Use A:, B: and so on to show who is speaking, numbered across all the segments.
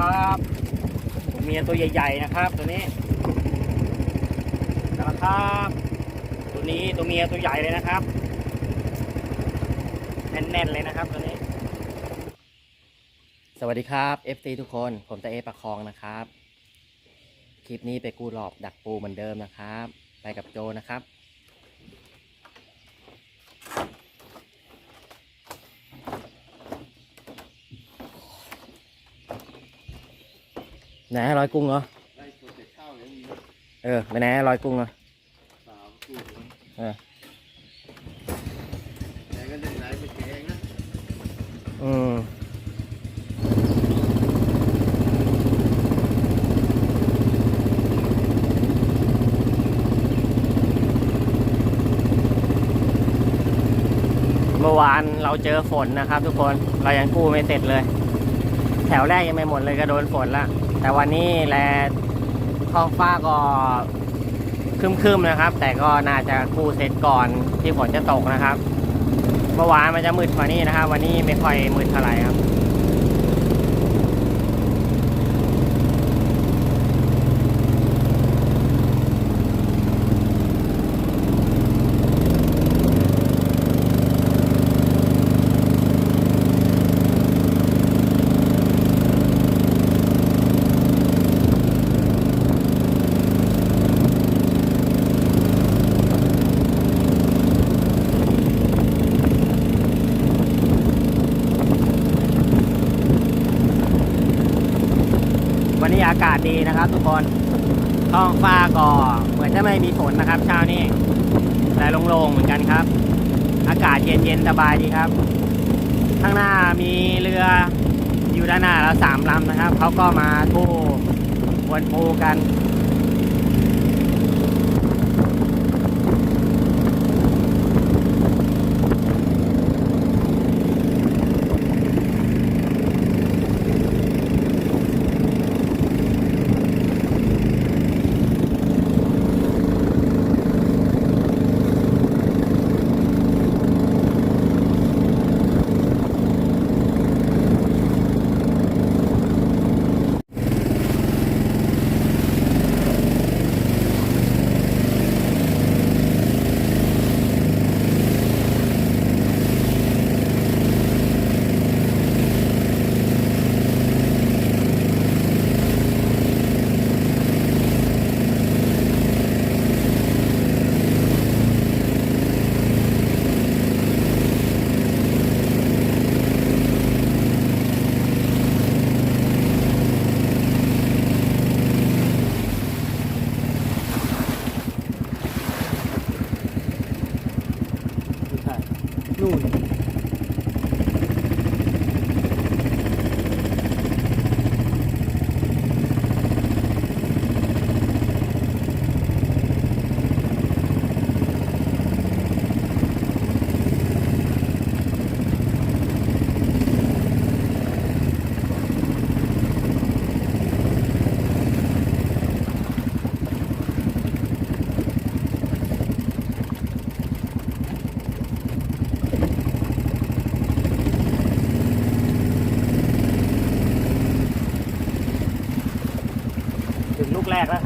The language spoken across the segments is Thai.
A: ครับตัวเมียตัวใหญ่ ๆ นะครับ ตัวนี้นะครับ ตัวนี้ตัวเมียตัวใหญ่เลยนะครับ แน่นๆเลยนะครับตัวนี้ สวัสดีครับ FC ทุกคนผมตาเอประคองนะครับ คลิปนี้ไปกูหลอบดักปูเหมือนเดิมนะครับ ไปกับโจนะครับ ไหนให้ร้อยกุ้งเหรอ
B: ได้โปรเจกต์ข้าวเลยมี
A: เออไปไหนให้ร้อยกุ้งเหรอ
B: สามกู
A: เออ
B: แต่ก็ได้ไหนไปแกงนะ
A: อืมเมื่อวานเราเจอฝนนะครับทุกคนเรายังกู้ไม่เสร็จเลย แถวแรกยังไม่หมดเลยก็โดนฝนละ แต่วันนี้แลท้องฟ้าก็คึมๆนะครับ แต่ก็น่าจะกู้เสร็จก่อนที่ฝนจะตกนะครับ เมื่อวานมันจะมืดกว่านี้นะครับ วันนี้ไม่ค่อยมืดเท่าไหร่ครับากาศดีนะครับ ทุกคนท้องฟ้าก็เหมือนจะไม่มีฝนนะครับ เช้านี้แต่โล่งๆเหมือนกันครับ อากาศเย็นๆสบายดีครับ ข้างหน้ามีเรืออยู่ด้านหน้าเราสามลำนะครับเขาก็มาทู่วนปูกัน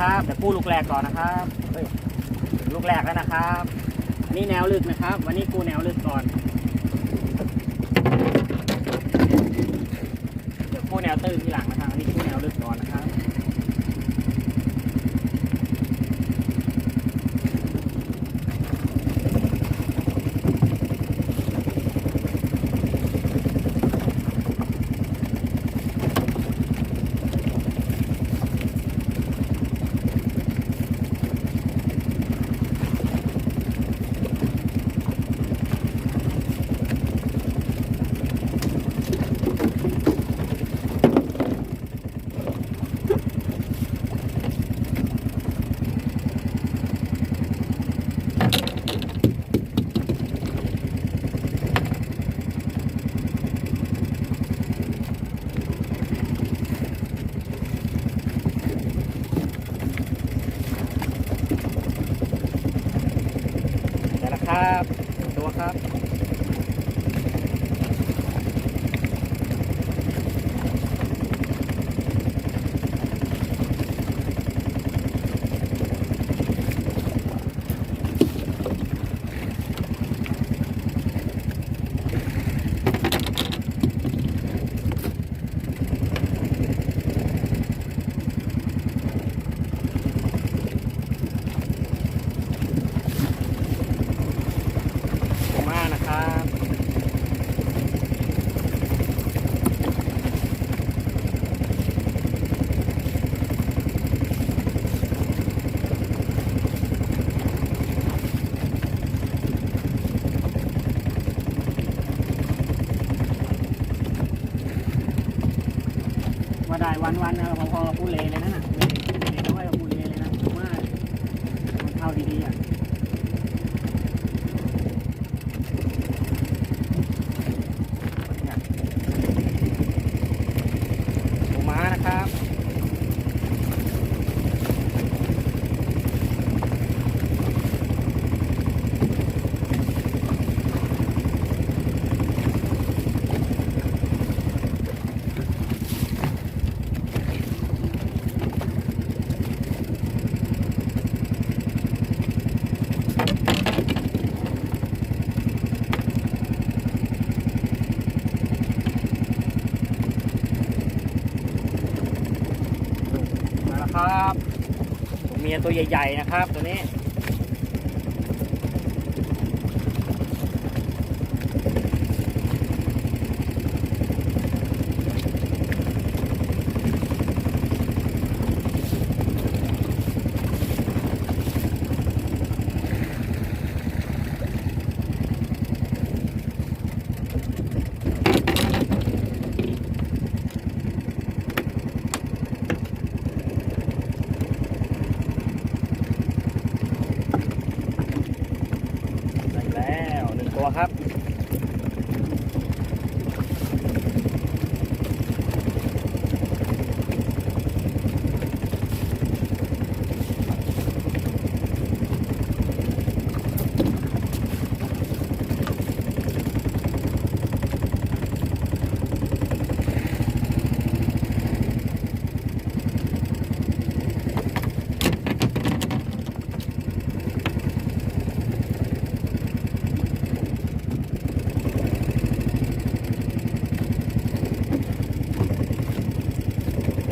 A: ครับเดี๋ยวกู้ลูกแรกก่อนนะครับเฮ้ยลูกแรกแล้วนะครับอันนี้แนวลึกนะครับ วันนี้กู้แนวลึกก่อนเดี๋ยวกู้แนวตื้นทีหลังนะครับอันนี้กู้แนวลึกก่อนนะครับ
B: เมา
A: ได้ วันวันๆนะพอกูเลเลยนั่นน่ะไม่ได้น้อยกับปูเลเลยนะผมว่ามันเข้าดีๆอะ
C: ปูม้านะครับ มาแล้วครับ ตัวใหญ่ ๆ นะครับ ตัวนี้ ได้แล้วหนึ่งตัวครับ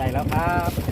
C: ใหญ่แล้วครับ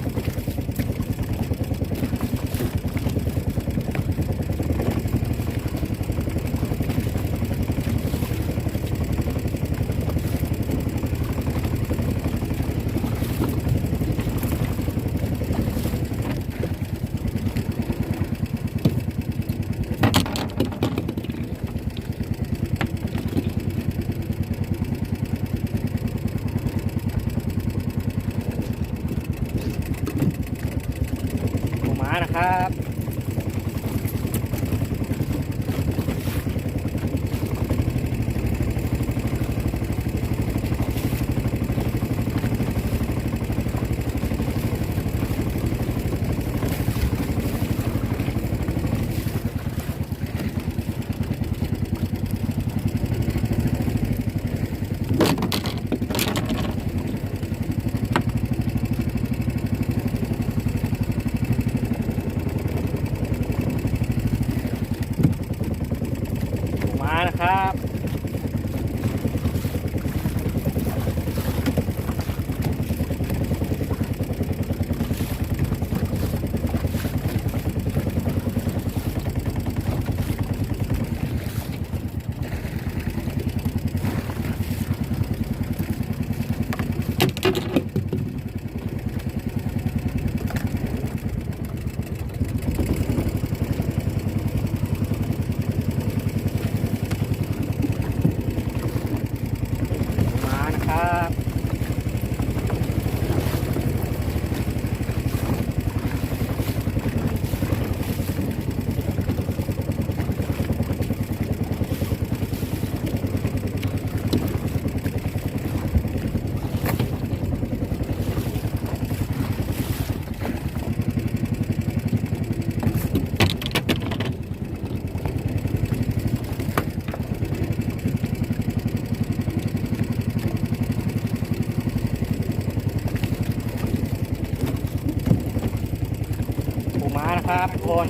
C: ม้านะครับทุกคน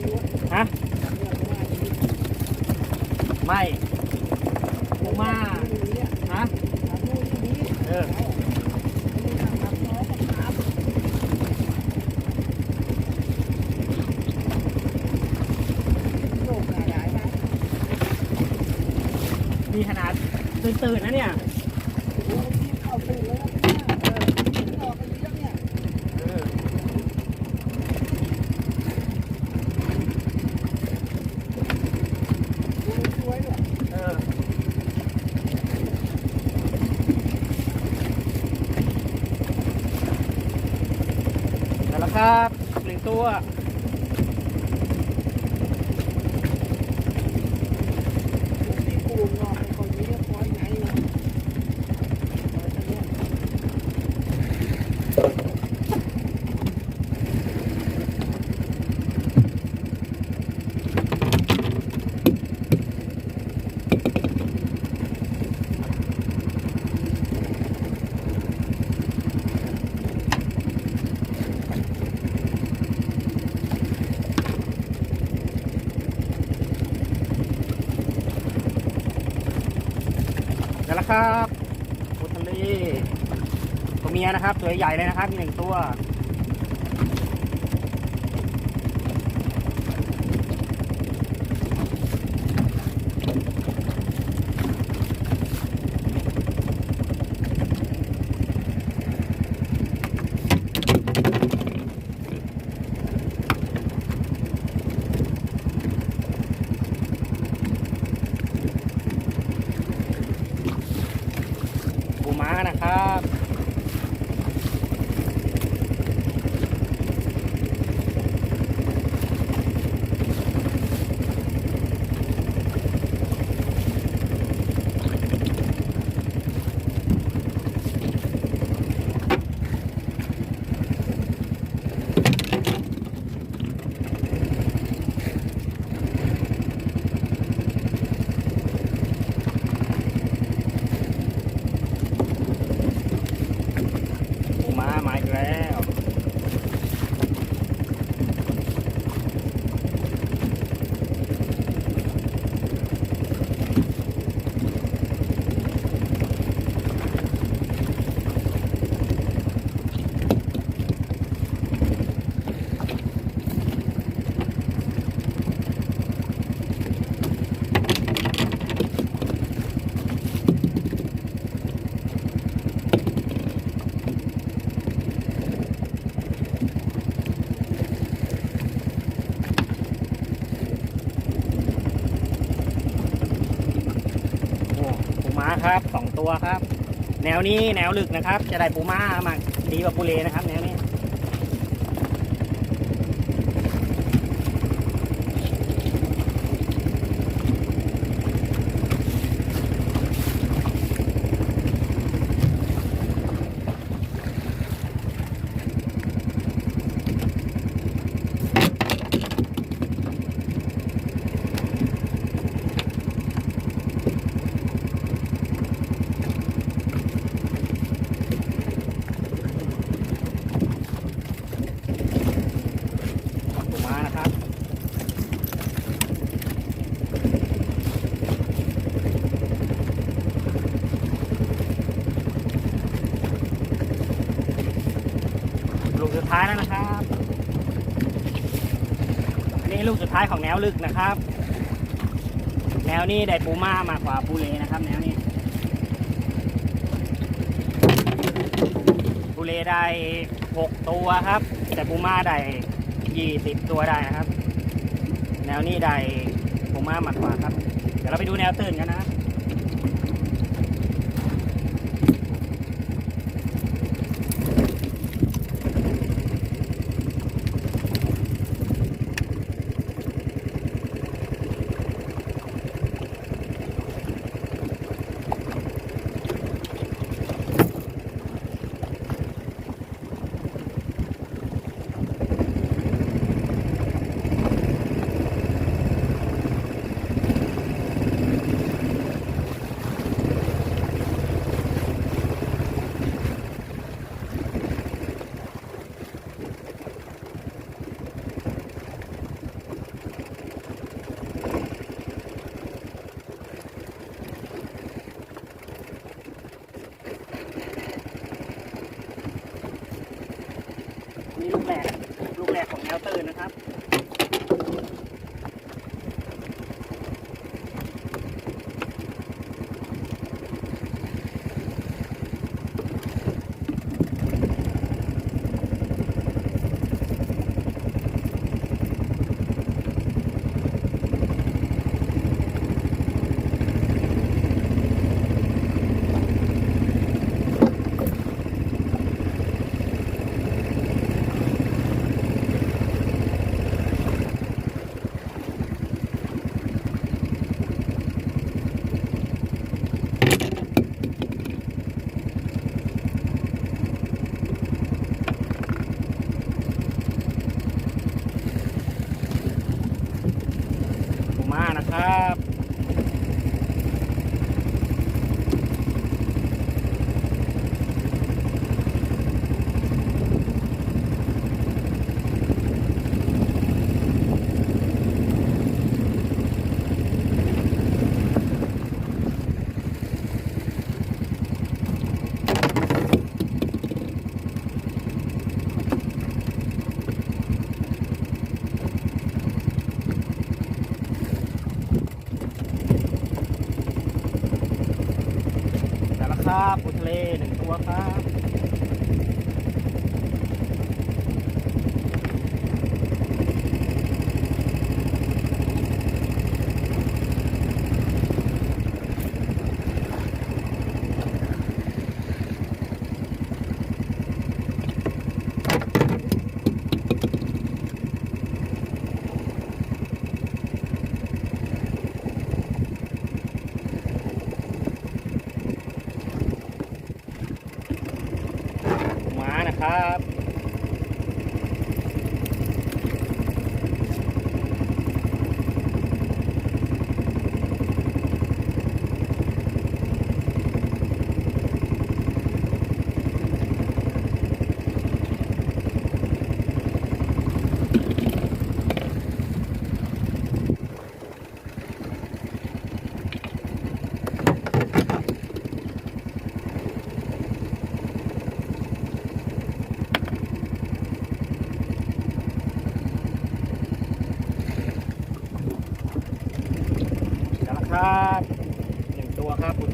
C: ฮะไม่ปูม้าฮะเออมีขนาดตื่นๆนะเนี่ยเออเออ
A: ครับ หนึ่งตัวที่ปูงนอนคนนี้เรียบร้อยไงเนาะเอาไว้ตรงเนี้ย เดี๋ยวละครับปูทะเลตัวเมีย นะครับ สวยใหญ่เลยนะครับมีหนึ่งตัว ปูม้านะครับ ปูม้ามาอีกแล้ว โอ้ปู ม้าครับสองตัวครับ แนวนี้แนวลึกนะครับ จะได้ปูม้ามาดีกว่าปูเลนะครับแนว ท้ายแล้วนะครับ อันนี้ลูกสุดท้ายของแนวลึกนะครับ แนวนี้ได้ปูม่ามากกว่าปูเลนะครับ แนวนี้ ปูเลได้หกตัวครับ แต่ปูม่าได้ยี่สิบตัวได้นะครับ แนวนี้ได้ปูม่ามากกว่าครับ เดี๋ยวเราไปดูแนวตื่นกันนะ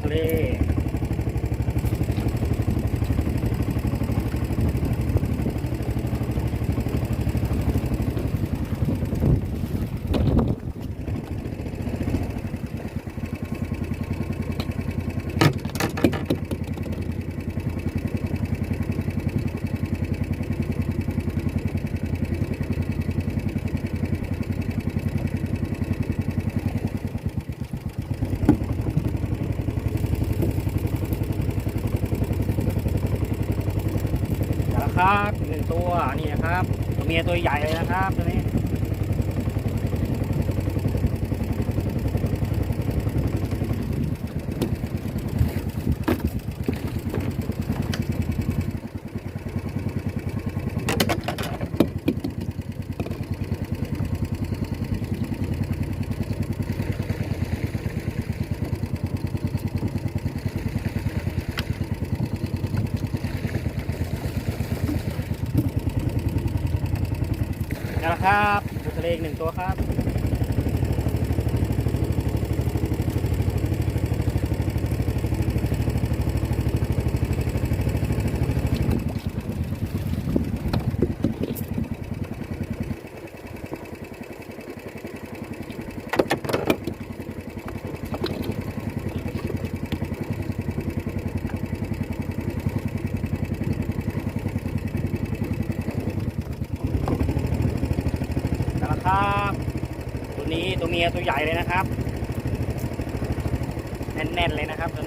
A: เลแต่ละครับหนึ่งตัวนี่นะครับตัว เมียตัวใหญ่เลยนะครับตัวนี้ นี่แหละครับปูทะเลอีกหนึ่ง ตัวครับ นี่แหละครับ ตัวนี้ตัว เนียตัวใหญ่เลยนะครับ แน่นๆเลยนะครับตัวนี้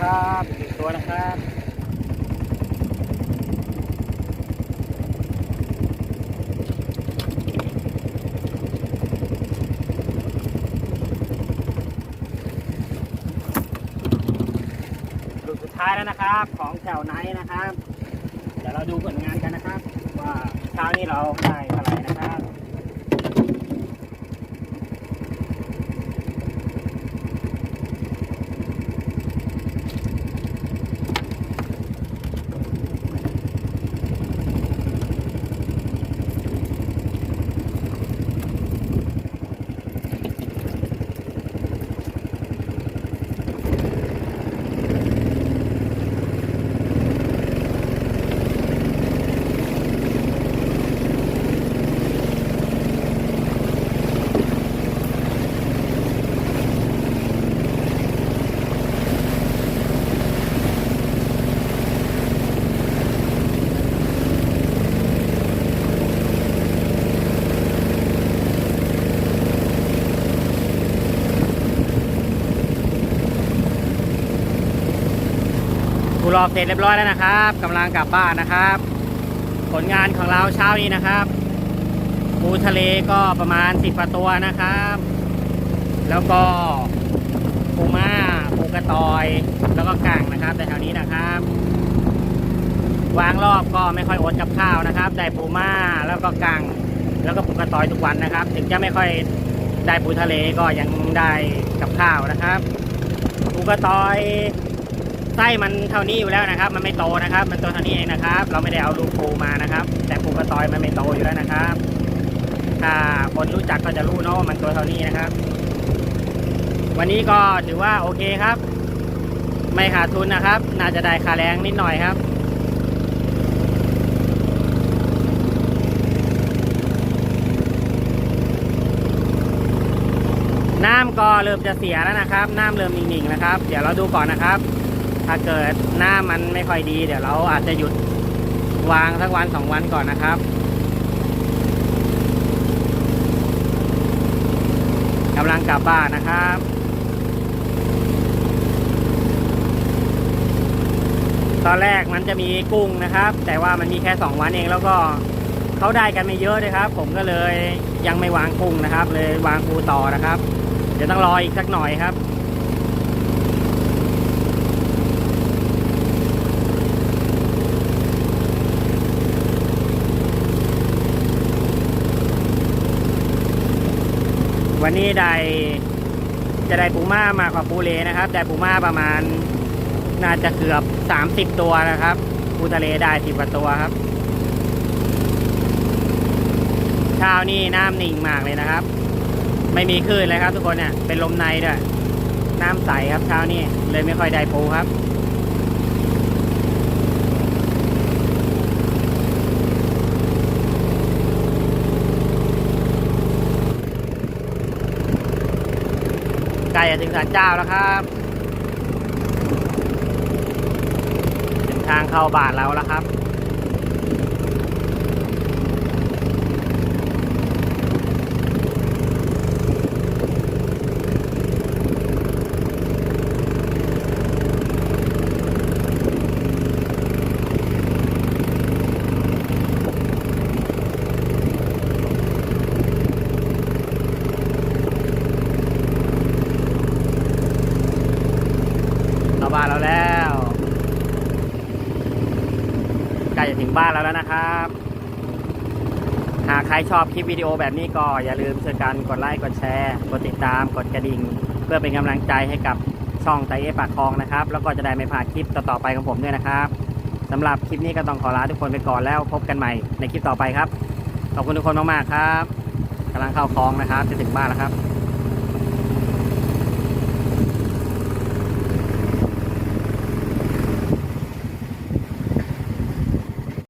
A: นะครับหนึ่งตัวนะครับลูกสุดท้ายแล้วนะครับ ของแถวไหนนะครับ เดี๋ยวเราดูผลงานกันนะครับ ว่าเช้านี้เราได้ อบเสร็จเรียบร้อยแล้วนะครับกำลังกลับบ้านนะครับ ผลงานของเราเช้านี้นะครับปูทะเลก็ประมาณสิบตัวนะครับ แล้วก็ปูม้าปูกระตอย แล้วก็กั่งนะครับแต่แถวนี้นะครับ วางรอบก็ไม่ค่อยอดกับข้าวนะครับ ได้ปูม้าแล้วก็กั่งแล้วก็ปูกระตอยทุกวันนะครับ ถึงจะไม่ค่อยได้ปูทะเลก็ยังได้กับข้าวนะครับปูกระตอย ไส้มันเท่านี้อยู่แล้วนะครับ มันไม่โตนะครับ มันตัวเท่านี้เองนะครับ เราไม่ได้เอาลูกปูมานะครับ แต่ปูกระตอยมันไม่โตอยู่แล้วนะครับถ้าคนรู้จักก็จะรู้เนอะว่ามันตัวเท่านี้นะครับ วันนี้ก็ถือว่าโอเคครับ ไม่ขาดทุนนะครับ น่าจะได้ค่าแรงนิดหน่อยครับน้ำก็เริ่มจะเสียแล้วนะครับ น้ำเริ่มหนิ่งๆนะครับ เดี๋ยวเราดูก่อนนะครับ ถ้าเกิดหน้ำมันไม่ค่อยดี เดี๋ยวเราอาจจะหยุดวางสักวันสองวันก่อนนะครับ กำลังกลับบ้านนะครับตอนแรกมันจะมีกุ้งนะครับ แต่ว่ามันมีแค่สองวันเองแล้วก็เขาได้กันไม่เยอะเลยครับ ผมก็เลยยังไม่วางกุ้งนะครับ เลยวางปูต่อนะครับ เดี๋ยวต้องรออีกสักหน่อยครับ วันนี้ได้จะได้ปูม่ามากกว่าปูเลนะครับ ได้ปูม่าประมาณน่าจะเกือบ30ตัวนะครับ ปูทะเลได้สิบกว่าตัวครับเช้านี่น้ำนิ่งมากเลยนะครับ ไม่มีคลื่นเลยครับ ทุกคนเนี่ยเป็นลมในด้วย น้ำใสครับเช้านี้เลยไม่ค่อยได้ปูครับ จะถึงศาลเจ้าแล้วครับถึงทางเข้าบ้านเราแล้วครับ เข้าบ้านเราแล้ว ใกล้จะถึ งบ้านแล้วนะครับ หากใครชอบคลิปวิดีโอแบบนี้ก็อย่าลืมช่วยกันกดไลค์กดแชร์ กดติดตามกดกระดิ่ง เพื่อเป็นกำลังใจให้กับช่องไตเอปากคลองนะครับ แล้วก็จะได้ไม่พลาดคลิปต่อๆไปของผมด้วยนะครับสำหรับคลิปนี้ก็ต้องขอลาทุกคนไปก่อนแล้วพบกันใหม่ในคลิปต่อไปครับ ขอบคุณทุกคนมากๆครับกำลังเข้าคลองนะครับ จะถึงบ้านแล้วครับ